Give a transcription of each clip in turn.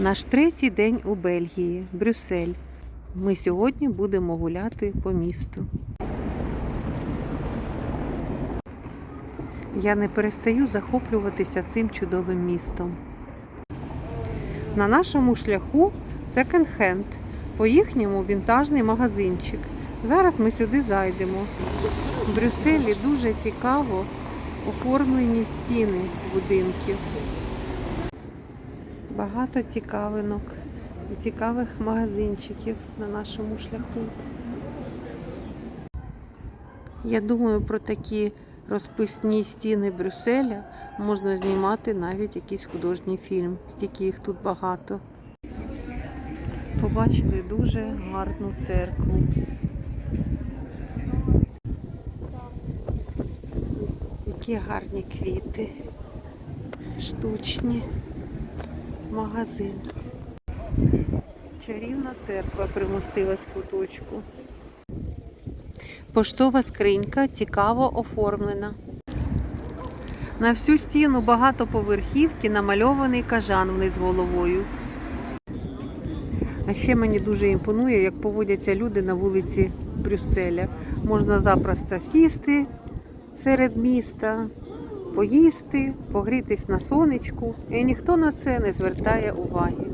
Наш третій день у Бельгії, Брюссель. Ми сьогодні будемо гуляти по місту. Я не перестаю захоплюватися цим чудовим містом. На нашому шляху секонд-хенд, по їхньому вінтажний магазинчик. Зараз ми сюди зайдемо. В Брюсселі дуже цікаво оформлені стіни будинків. Багато цікавинок і цікавих магазинчиків на нашому шляху. Я думаю, про такі розписні стіни Брюсселя можна знімати навіть якийсь художній фільм, стільки їх тут багато. Побачили дуже гарну церкву. Які гарні квіти, штучні магазин. Чарівна церква примостилась в куточку. Поштова скринька цікаво оформлена. На всю стіну багатоповерхівки намальований кажан вниз головою. А ще мені дуже імпонує, як поводяться люди на вулиці Брюсселя. Можна запросто сісти серед міста, поїсти, погрітись на сонечку, і ніхто на це не звертає уваги.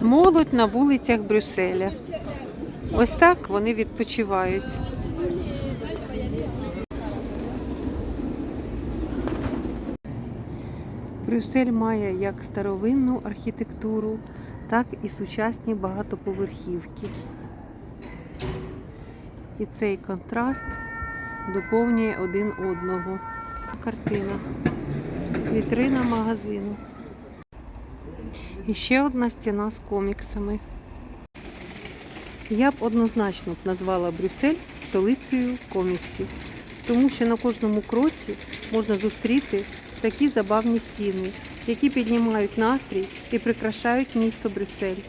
Молодь на вулицях Брюсселя. Ось так вони відпочивають. Брюссель має як старовинну архітектуру, так і сучасні багатоповерхівки. І цей контраст доповнює один одного. Картина. Вітрина магазину. І ще одна стіна з коміксами. Я б однозначно назвала Брюссель столицею коміксів, тому що на кожному кроці можна зустріти такі забавні стіни, які піднімають настрій і прикрашають місто Брюссель.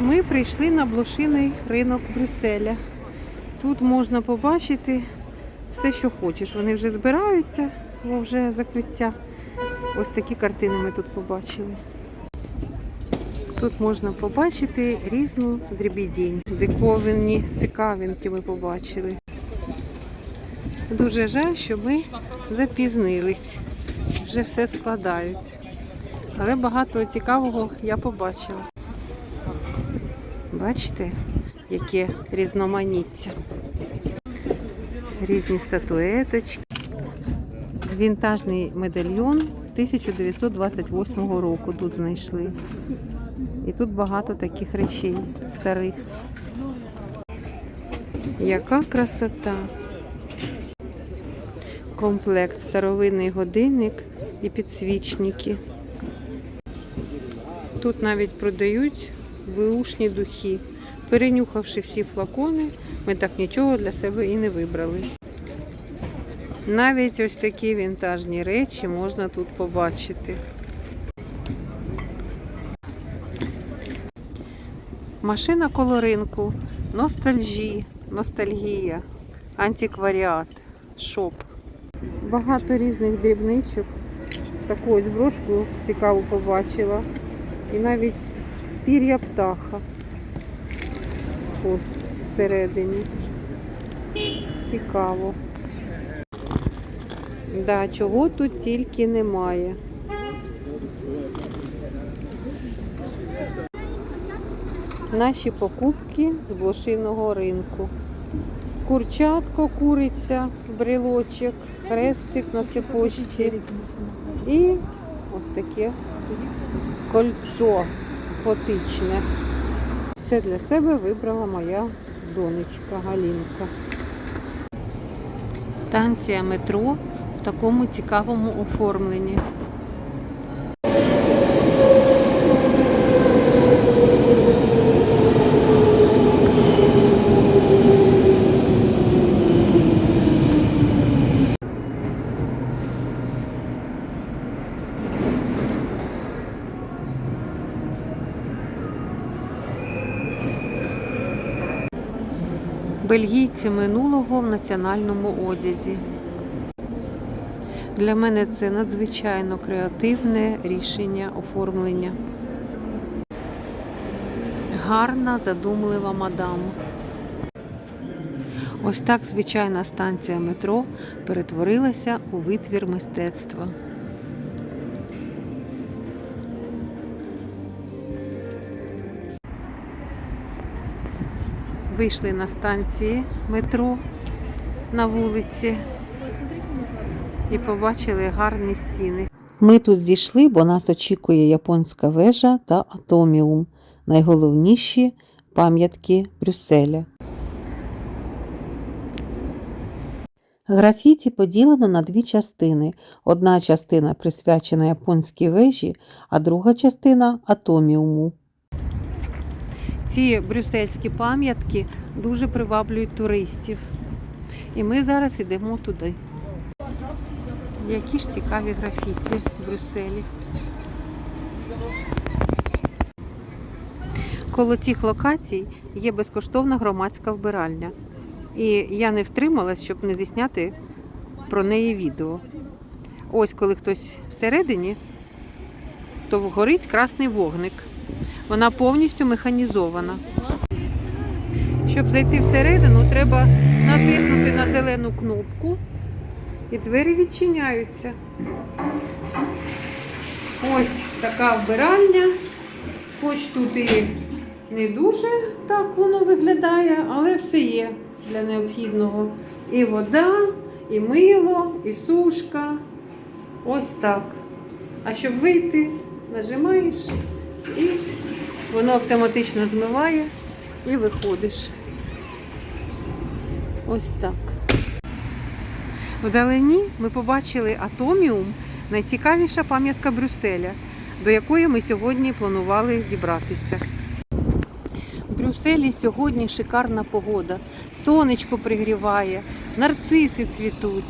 Ми прийшли на блошиний ринок Брюсселя. Тут можна побачити все, що хочеш. Вони вже збираються, бо вже закриття. Ось такі картини ми тут побачили. Тут можна побачити різну дрібідінь. Диковинні цікавинки ми побачили. Дуже жаль, що ми запізнились. Вже все складають. Але багато цікавого я побачила. Бачите, яке різноманіття. Різні статуеточки. Вінтажний медальйон 1928 року тут знайшли. І тут багато таких речей старих. Яка красота! Комплект, старовинний годинник і підсвічники. Тут навіть продають виушні духи. Перенюхавши всі флакони, ми так нічого для себе і не вибрали. Навіть ось такі вінтажні речі можна тут побачити. Машина коло ринку, ностальжі, ностальгія, антикваріат, шоп. Багато різних дрібничок. Таку ось брошку цікаву побачила. І навіть пір'я птаха. Ось всередині. Цікаво. Да, чого тут тільки немає. Наші покупки з блошиного ринку. Курчатко, куриця, брелочок, хрестик на цепочці і ось таке кольцо готичне. Це для себе вибрала моя донечка Галінка. Станція метро в такому цікавому оформленні. Бельгійці минулого в національному одязі. Для мене це надзвичайно креативне рішення оформлення. Гарна, задумлива мадам. Ось так звичайна станція метро перетворилася у витвір мистецтва. Вийшли на станції метро на вулиці і побачили гарні стіни. Ми тут зійшли, бо нас очікує японська вежа та атоміум, найголовніші пам'ятки Брюсселя. Графіті поділено на дві частини. Одна частина присвячена японській вежі, а друга частина атоміуму. Ці брюссельські пам'ятки дуже приваблюють туристів. І ми зараз йдемо туди. Які ж цікаві графіті в Брюсселі. Коло тих локацій є безкоштовна громадська вбиральня. І я не втрималась, щоб не зісняти про неї відео. Ось коли хтось всередині, то горить красний вогник. Вона повністю механізована. Щоб зайти всередину, треба натиснути на зелену кнопку і двері відчиняються. Ось така вбиральня. Хоч тут і не дуже так воно виглядає, але все є для необхідного. І вода, і мило, і сушка. Ось так. А щоб вийти, нажимаєш і воно автоматично змиває і виходиш. Ось так. Вдалині ми побачили атоміум, найцікавіша пам'ятка Брюсселя, до якої ми сьогодні планували дібратися. В Брюсселі сьогодні шикарна погода. Сонечко пригріває, нарциси цвітуть.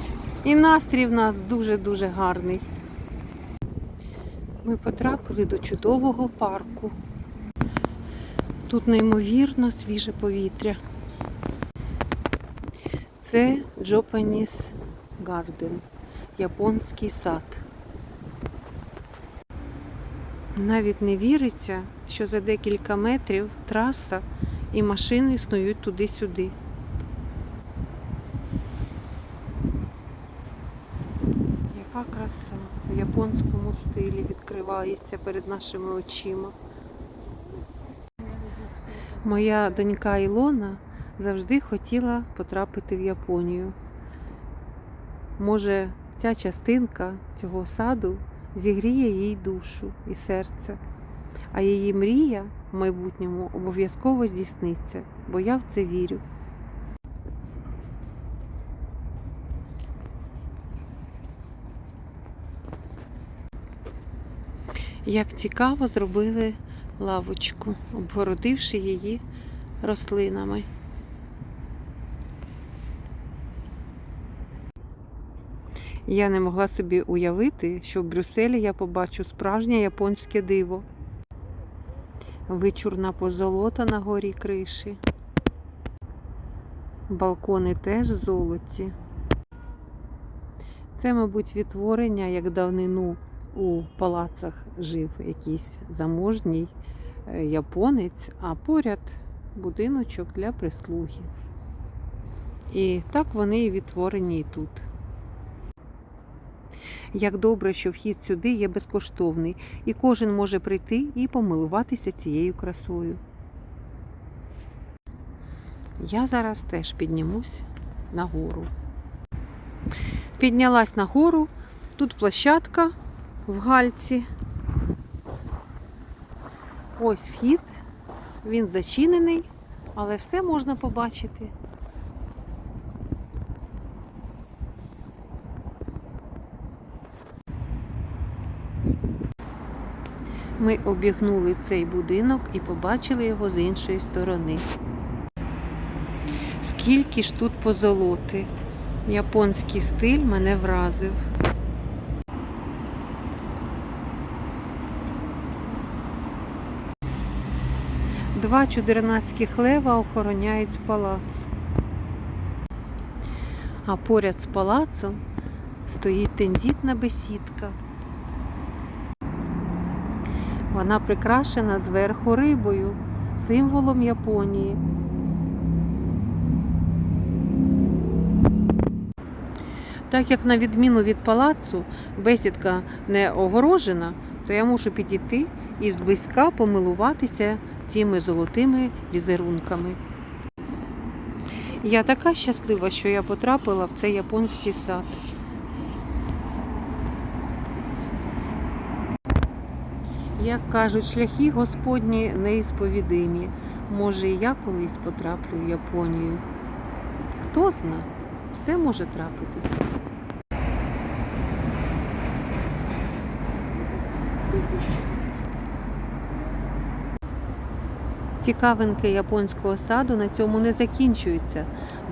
І настрій в нас дуже-дуже гарний. Ми потрапили до чудового парку. Тут неймовірно свіже повітря. Це Japanese Garden, японський сад. Навіть не віриться, що за декілька метрів траса і машини існують туди-сюди. Яка краса в японському стилі відкривається перед нашими очима. Моя донька Ілона завжди хотіла потрапити в Японію. Може, ця частинка цього саду зігріє їй душу і серце, а її мрія в майбутньому обов'язково здійсниться, бо я в це вірю. Як цікаво зробили лавочку, обгородивши її рослинами. Я не могла собі уявити, що в Брюсселі я побачу справжнє японське диво. Вичурна позолота на горі криші. Балкони теж золоті. Це, мабуть, відтворення, як давнину у палацах жив якийсь заможній е, японець, а поряд будиночок для прислуги. І так вони і відтворені і тут. Як добре, що вхід сюди є безкоштовний, і кожен може прийти і помилуватися цією красою. Я зараз теж піднімусь на гору. Піднялась на гору, тут площадка в гальці. Ось вхід, він зачинений, але все можна побачити. Ми обігнули цей будинок і побачили його з іншої сторони. Скільки ж тут позолоти. Японський стиль мене вразив. Два чудернацьких лева охороняють палац. А поряд з палацом стоїть тендітна бесідка. Вона прикрашена зверху рибою, символом Японії. Так як на відміну від палацу бесідка не огорожена, то я мушу підійти і зблизька помилуватися цими золотими візерунками. Я така щаслива, що я потрапила в цей японський сад. Як кажуть, шляхи Господні неісповідимі. Може, і я колись потраплю в Японію. Хто зна, все може трапитись. Цікавинки японського саду на цьому не закінчуються,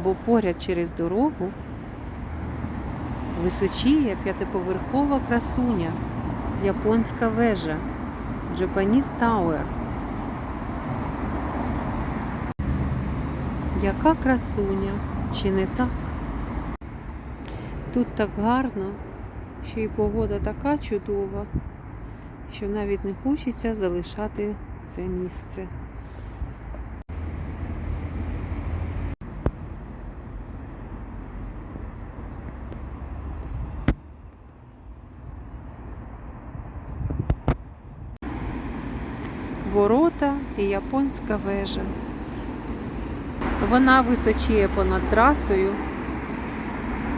бо поряд через дорогу височіє п'ятиповерхова красуня, японська вежа Japanese Tower. Яка красуня, чи не так? Тут так гарно, що і погода така чудова, що навіть не хочеться залишати це місце. Ворота і японська вежа. Вона височіє понад трасою,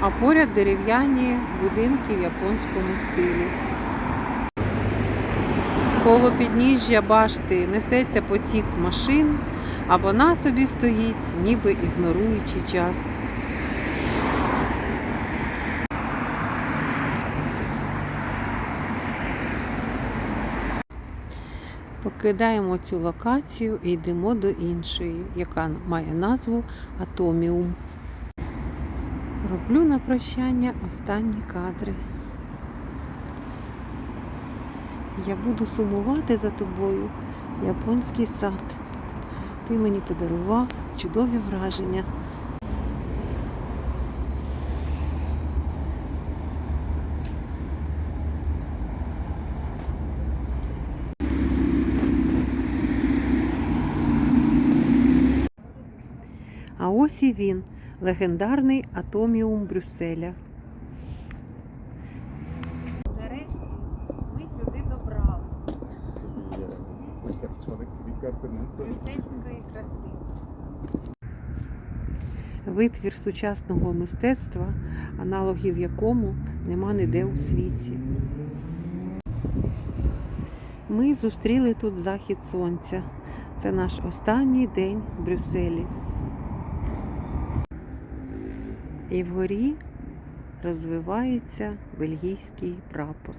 а поряд дерев'яні будинки в японському стилі. Коло підніжжя башти несеться потік машин, а вона собі стоїть, ніби ігноруючи час. Покидаємо цю локацію і йдемо до іншої, яка має назву Атоміум. Роблю на прощання останні кадри. Я буду сумувати за тобою, японський сад. Ти мені подарував чудові враження. Ось і він, легендарний атоміум Брюсселя. Нарешті ми сюди добрались. Брюссельської краси. Витвір сучасного мистецтва, аналогів якому нема ніде у світі. Ми зустріли тут захід сонця. Це наш останній день в Брюсселі. І вгорі розвивається бельгійський прапор.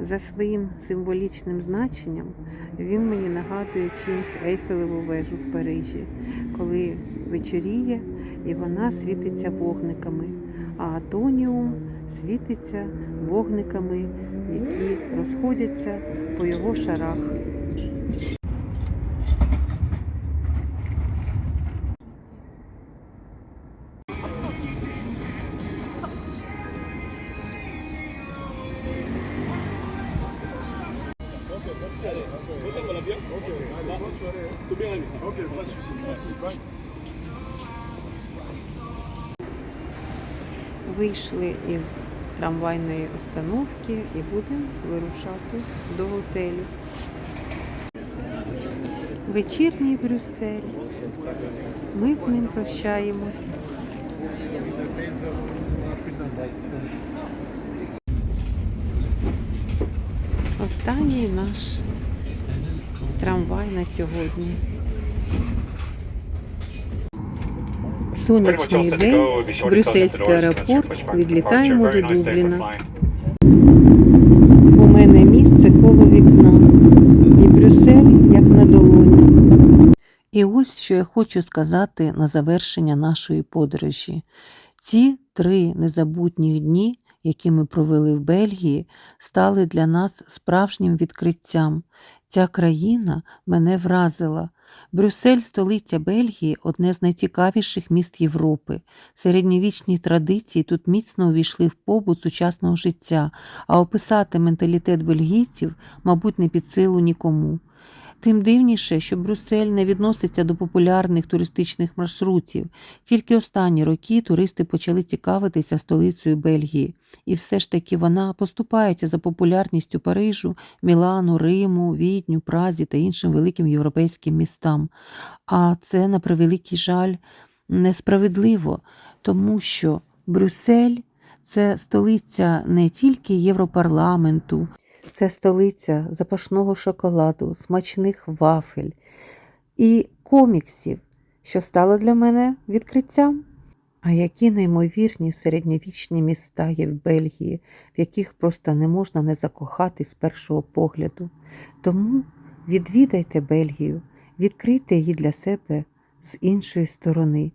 За своїм символічним значенням він мені нагадує чимсь Ейфелеву вежу в Парижі, коли вечоріє і вона світиться вогниками, а Атоніум світиться вогниками, які розходяться по його шарах. Вийшли із трамвайної установки і будемо вирушати до готелю. Вечірній Брюссель. Ми з ним прощаємось. Останній наш трамвай на сьогодні. Сонячний день, Брюссельський аеропорт, відлітаємо до Дубліна. У мене місце коло вікна, і Брюссель як на долоні. І ось що я хочу сказати на завершення нашої подорожі. Ці три незабутніх дні, які ми провели в Бельгії, стали для нас справжнім відкриттям. Ця країна мене вразила Брюссель, столиця Бельгії, одне з найцікавіших міст Європи. Середньовічні традиції тут міцно увійшли в побут сучасного життя, а описати менталітет бельгійців, мабуть, не під силу нікому. Тим дивніше, що Брюссель не відноситься до популярних туристичних маршрутів. Тільки останні роки туристи почали цікавитися столицею Бельгії, і все ж таки вона поступається за популярністю Парижу, Мілану, Риму, Відню, Празі та іншим великим європейським містам. А це, на превеликий жаль, несправедливо, тому що Брюссель це столиця не тільки Європарламенту, це столиця запашного шоколаду, смачних вафель і коміксів, що стало для мене відкриттям. А які неймовірні середньовічні міста є в Бельгії, в яких просто не можна не закохати з першого погляду. Тому відвідайте Бельгію, відкрийте її для себе з іншої сторони.